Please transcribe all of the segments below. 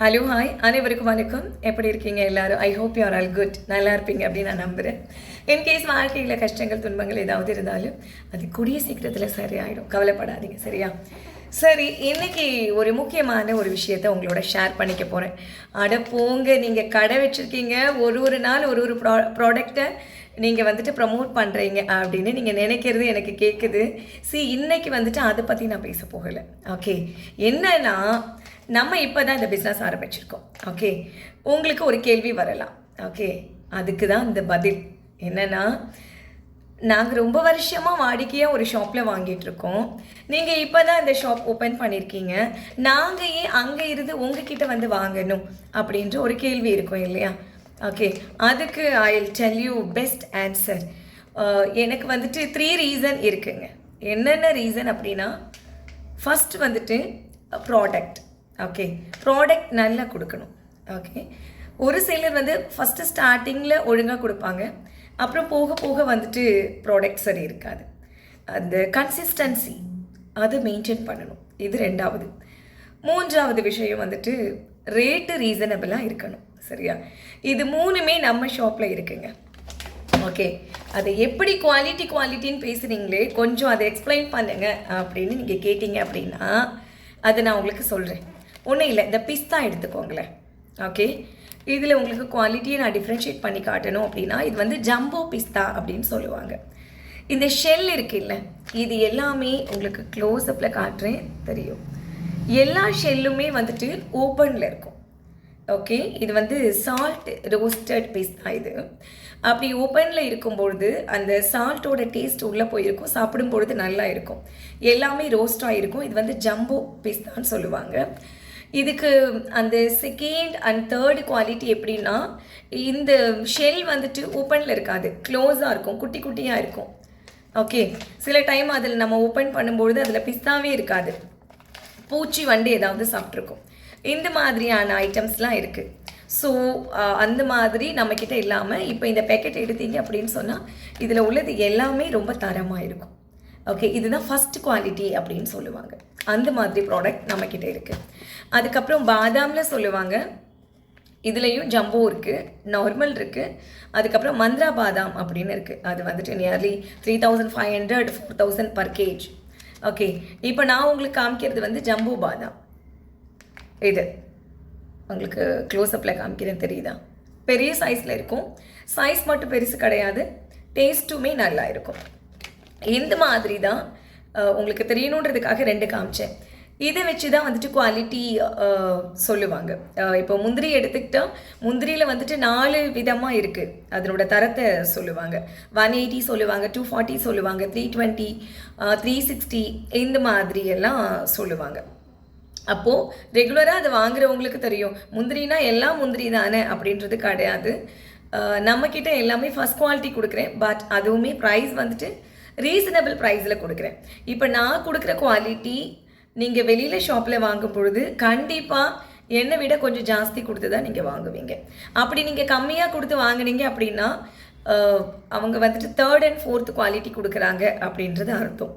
Hello hi அனைவருக்கும் வணக்கம். எப்படி இருக்கீங்க எல்லாரும்? I hope you are all good நல்லா இருப்பீங்க அப்படின்னு நான் நம்புகிறேன் இன்கேஸ் வாழ்க்கையில் கஷ்டங்கள் துன்பங்கள் ஏதாவது இருந்தாலும் அது கூடிய சீக்கிரத்தில் சரியாயிடும். கவலைப்படாதீங்க சரியா? சரி இன்னைக்கு ஒரு முக்கியமான ஒரு விஷயத்தை உங்களோட ஷேர் பண்ணிக்க போகிறேன் அட போங்க நீங்கள் கடை வச்சுருக்கீங்க. ஒரு ஒரு நாள் ஒரு ஒரு ப்ரா ப்ராடக்டை நீங்கள் வந்துட்டு ப்ரமோட் பண்ணுறீங்க அப்படின்னு நீங்கள் நினைக்கிறது எனக்கு கேட்குது சி இன்னைக்கு வந்துட்டு அதை பற்றி நான் பேச போகலை. ஓகே என்னன்னா நம்ம இப்போ தான் இந்த பிஸ்னஸ் ஆரம்பிச்சிருக்கோம். ஓகே உங்களுக்கு ஒரு கேள்வி வரலாம். ஓகே அதுக்கு தான் இந்த பதில். என்னன்னா நாங்கள் ரொம்ப வருஷமாக வாடிக்கையாக ஒரு ஷாப்பில் வாங்கிட்டு இருக்கோம் நீங்கள் இப்போ தான் இந்த ஷாப் ஓப்பன் பண்ணியிருக்கீங்க நாங்கள் ஏன் அங்கே இருந்து உங்ககிட்ட வந்து வாங்கணும் அப்படின்ற ஒரு கேள்வி இருக்கும் இல்லையா? ஓகே அதுக்கு I tell you best answer எனக்கு வந்துட்டு த்ரீ ரீசன் இருக்குங்க. என்னென்ன ரீசன் அப்படின்னா ஃபஸ்ட் வந்துட்டு ப்ராடக்ட் ஓகே ப்ராடக்ட் நல்லா கொடுக்கணும். ஓகே ஒரு சிலர் வந்து ஃபஸ்ட்டு ஸ்டார்டிங்கில் ஒழுங்காக கொடுப்பாங்க. அப்புறம் போக போக வந்துட்டு ப்ராடக்ட் சரி இருக்காது. அந்த கன்சிஸ்டன்சி அதை மெயின்டைன் பண்ணணும். இது ரெண்டாவது. மூன்றாவது விஷயம் வந்துட்டு ரேட்டு ரீசனபிளாக இருக்கணும் சரியா? இது மூணுமே நம்ம ஷாப்பில் இருக்குங்க. ஓகே அதை எப்படி குவாலிட்டி குவாலிட்டின்னு பேசுகிறீங்களே கொஞ்சம் அதை எக்ஸ்பிளைன் பண்ணுங்க அப்படின்னு நீங்கள் கேட்டீங்க அப்படின்னா அதை நான் உங்களுக்கு சொல்கிறேன் ஒன்றும் இல்லை இந்த பிஸ்தா எடுத்துக்கோங்களேன். ஓகே இதில் உங்களுக்கு குவாலிட்டியை நான் டிஃப்ரென்ஷியேட் பண்ணி காட்டணும் அப்படின்னா இது வந்து ஜம்போ பிஸ்தா அப்படின்னு சொல்லுவாங்க. இந்த ஷெல் இருக்குல்ல இது எல்லாமே உங்களுக்கு க்ளோஸ்அப்பில் காட்டுறேன் தெரியும். எல்லா ஷெல்லுமே வந்துட்டு ஓப்பனில் இருக்கும். ஓகே இது வந்து சால்ட் ரோஸ்டட் பிஸ்தா இது. அப்படி ஓப்பனில் இருக்கும்பொழுது அந்த சால்ட்டோட டேஸ்ட் உள்ளே போயிருக்கும். சாப்பிடும் பொழுது நல்லா இருக்கும். எல்லாமே ரோஸ்டாக இருக்கும் இது வந்து ஜம்போ பிஸ்தான்னு சொல்லுவாங்க. இதுக்கு அந்த செகண்ட் அண்ட் தேர்டு குவாலிட்டி எப்படின்னா இந்த ஷெல் வந்துட்டு ஓப்பனில் இருக்காது. க்ளோஸாக இருக்கும். குட்டி குட்டியாக இருக்கும். ஓகே சில டைம் அதில் நம்ம ஓப்பன் பண்ணும்பொழுது அதில் பிஸ்தாவே இருக்காது. பூச்சி வண்டு ஏதாவது சாப்பிட்ருக்கும். இந்த மாதிரியான ஐட்டம்ஸ்லாம் இருக்குது ஸோ அந்த மாதிரி நம்மக்கிட்ட இல்லாமல் இப்போ இந்த பேக்கெட் எடுத்தீங்க அப்படின்னு சொன்னால் இதில் உள்ளது எல்லாமே ரொம்ப தரமாக இருக்கும். ஓகே இதுதான் ஃபஸ்ட் குவாலிட்டி அப்படின்னு சொல்லுவாங்க. அந்த மாதிரி ப்ராடக்ட் நம்மக்கிட்ட இருக்குது அதுக்கப்புறம் பாதாமில் சொல்லுவாங்க. இதுலேயும் ஜம்போ இருக்குது நார்மல் இருக்குது அதுக்கப்புறம் மந்த்ரா பாதாம் அப்படின்னு இருக்குது அது வந்துட்டு nearly three thousand five hundred four thousand per kg okay இப்போ நான் உங்களுக்கு காமிக்கிறது வந்து ஜம்பு பாதாம் இது. உங்களுக்கு க்ளோஸ்அப்பில் காமிக்கிறேன் தெரியுதா? பெரிய சைஸில் இருக்கும். சைஸ் மட்டும் பெருசு கிடையாது. டேஸ்ட்டுமே நல்லா இருக்கும். இந்த மாதிரி தான் உங்களுக்கு தெரியணுன்றதுக்காக ரெண்டு காமிச்சேன். இதை வச்சு தான் வந்துட்டு குவாலிட்டி சொல்லுவாங்க. இப்போ முந்திரி எடுத்துக்கிட்டால் முந்திரியில் வந்துட்டு நாலு விதமாக இருக்குது அதனோட தரத்தை சொல்லுவாங்க. ஒன் எயிட்டி சொல்லுவாங்க டூ ஃபார்ட்டி சொல்லுவாங்க த்ரீ டுவெண்ட்டி த்ரீ சிக்ஸ்டி இந்த மாதிரி எல்லாம் சொல்லுவாங்க. அப்போது ரெகுலராக அதை வாங்குறவங்களுக்கு தெரியும். முந்திரினா எல்லாம் முந்திரி தானே அப்படின்றது கிடையாது. நம்மக்கிட்ட எல்லாமே ஃபஸ்ட் குவாலிட்டி கொடுக்குறேன். பட் அதுவுமே ப்ரைஸ் வந்துட்டு ரீசனபிள் ப்ரைஸில் கொடுக்குறேன். இப்போ நான் கொடுக்குற குவாலிட்டி நீங்கள் வெளியில் ஷாப்பில் வாங்கும் பொழுது கண்டிப்பாக என்னை விட கொஞ்சம் ஜாஸ்தி கொடுத்து தான் நீங்கள் வாங்குவீங்க. அப்படி நீங்கள் கம்மியாக கொடுத்து வாங்குனீங்க அப்படின்னா அவங்க வந்துட்டு தேர்ட் அண்ட் ஃபோர்த் குவாலிட்டி கொடுக்குறாங்க அப்படின்றது அர்த்தம்.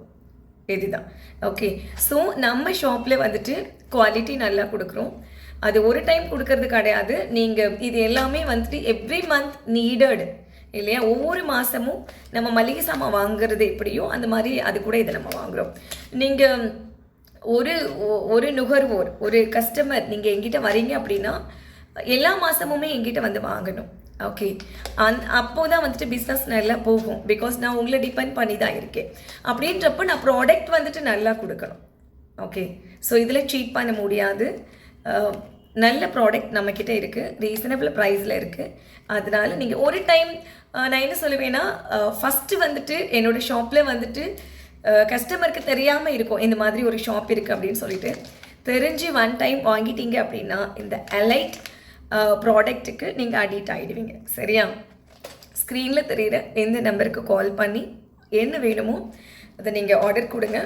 இதுதான். ஓகே ஸோ நம்ம ஷாப்பில் வந்துட்டு குவாலிட்டி நல்லா கொடுக்குறோம். அது ஒரு டைம் கொடுக்கறது கிடையாது. நீங்கள் இது எல்லாமே வந்துட்டு எவ்ரி மந்த் நீடட் இல்லையா? ஒவ்வொரு மாதமும் நம்ம மளிகை சாமான் வாங்குறது எப்படியோ அந்த மாதிரி அது கூட இதை நம்ம வாங்குகிறோம் நீங்கள் ஒரு ஒ- ஒரு நுகர்வோர் ஒரு கஸ்டமர் நீங்கள் எங்கிட்ட வரீங்க அப்படின்னா எல்லா மாதமுமே எங்கிட்ட வந்து வாங்கணும். ஓகே அந் அப்போ தான் வந்துட்டு பிஸ்னஸ் நல்லா போகும். பிகாஸ் நான் உங்களை டிபெண்ட் பண்ணி தான் இருக்கேன். அப்படின்றப்ப நான் ப்ராடக்ட் வந்துட்டு நல்லா கொடுக்கணும். ஓகே ஸோ இதில் சீட் பண்ண முடியாது. நல்ல ப்ராடக்ட் நம்மக்கிட்ட இருக்குது ரீசனபிள் ப்ரைஸில் இருக்குது அதனால நீங்கள் ஒரு டைம் நான் என்ன சொல்லுவேன்னா ஃபஸ்ட்டு வந்துட்டு என்னோடய ஷாப்பில் வந்துட்டு கஸ்டமருக்கு தெரியாமல் இருக்கும் இந்த மாதிரி ஒரு ஷாப் இருக்குது அப்படின்னு சொல்லிட்டு. தெரிஞ்சு ஒன் டைம் வாங்கிட்டீங்க அப்படின்னா இந்த அலைட் ப்ராடக்ட்டுக்கு நீங்கள் அடிக்ட் ஆகிடுவீங்க சரியா? ஸ்க்ரீனில் தெரிகிற எந்த நம்பருக்கு கால் பண்ணி என்ன வேணுமோ அதை நீங்கள் ஆர்டர் கொடுங்க.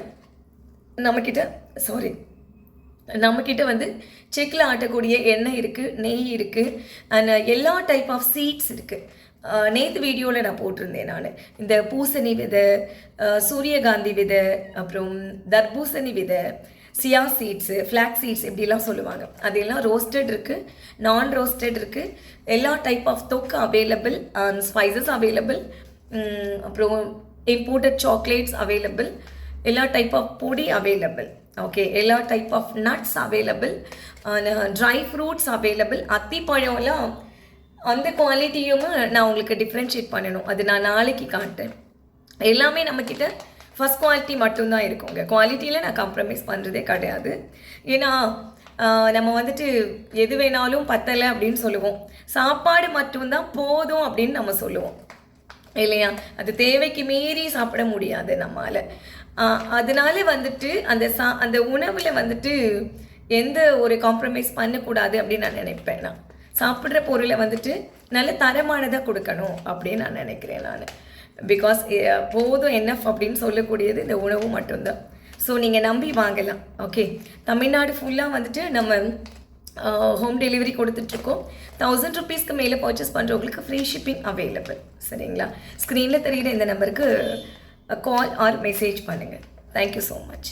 நம்மக்கிட்ட சாரி நம்மக்கிட்ட வந்து செக்கில் ஆட்டக்கூடிய எண்ணெய் இருக்குது நெய் இருக்குது அண்ட் எல்லா டைப் ஆஃப் சீட்ஸ் இருக்குது நேற்று வீடியோவில் நான் போட்டிருந்தேன் நான். இந்த பூசணி விதை சூரியகாந்தி விதை அப்புறம் தர்பூசணி விதை சியா சீட்ஸு ஃப்ளாக் சீட்ஸ் இப்படிலாம் சொல்லுவாங்க. அதெல்லாம் ரோஸ்டட் இருக்குது நான் ரோஸ்டட் இருக்குது எல்லா டைப் ஆஃப் தொக்கு அவைலபிள் ஸ்பைசஸ் அவைலபிள் அப்புறம் இம்போர்ட்டட் சாக்லேட்ஸ் அவைலபிள் எல்லா டைப் ஆஃப் பொடி அவைலபிள் ஓகே எல்லா type of nuts available dry fruits available அத்திப்பழம்லாம் அந்த குவாலிட்டியும் நான் உங்களுக்கு டிஃப்ரென்ஷியேட் பண்ணணும். அது நான் நாளைக்கு காட்டுறேன். எல்லாமே நம்மக்கிட்ட ஃபஸ்ட் குவாலிட்டி மட்டும்தான் இருக்குங்க. குவாலிட்டியில் நான் காம்ப்ரமைஸ் பண்ணுறதே கிடையாது. ஏன்னா நம்ம வந்துட்டு எது வேணாலும் பத்தலை அப்படின்னு சொல்லுவோம். சாப்பாடு மட்டும்தான் போதும் அப்படின்னு நம்ம சொல்லுவோம். இல்லையா? அது தேவைக்கு மீறி சாப்பிட முடியாது நம்மால். அதனால வந்துட்டு அந்த சா அந்த உணவில் வந்துட்டு எந்த ஒரு காம்ப்ரமைஸ் பண்ணக்கூடாது அப்படின்னு நான் நினைப்பேன் நான். சாப்பிட்ற பொருளை வந்துட்டு நல்ல தரமானதாக கொடுக்கணும் அப்படின்னு நான் நினைக்கிறேன் நான். பிகாஸ் போதும் என்னஃப் அப்படின்னு சொல்லக்கூடியது இந்த உணவு மட்டும்தான். ஸோ நீங்கள் நம்பி வாங்கலாம். ஓகே தமிழ்நாடு ஃபுல்லாக வந்துட்டு நம்ம ஹோம் டெலிவரி கொடுத்துட்ருக்கோம். தௌசண்ட் ருபீஸ்க்கு மேலே பர்ச்சேஸ் பண்ணுறவங்களுக்கு ஃப்ரீ ஷிப்பிங் அவைலபிள் சரிங்களா? ஸ்க்ரீனில் தெரிகிற இந்த நம்பருக்கு கால் ஆர் மெசேஜ் பண்ணுங்கள் தேங்க்யூ ஸோ மச்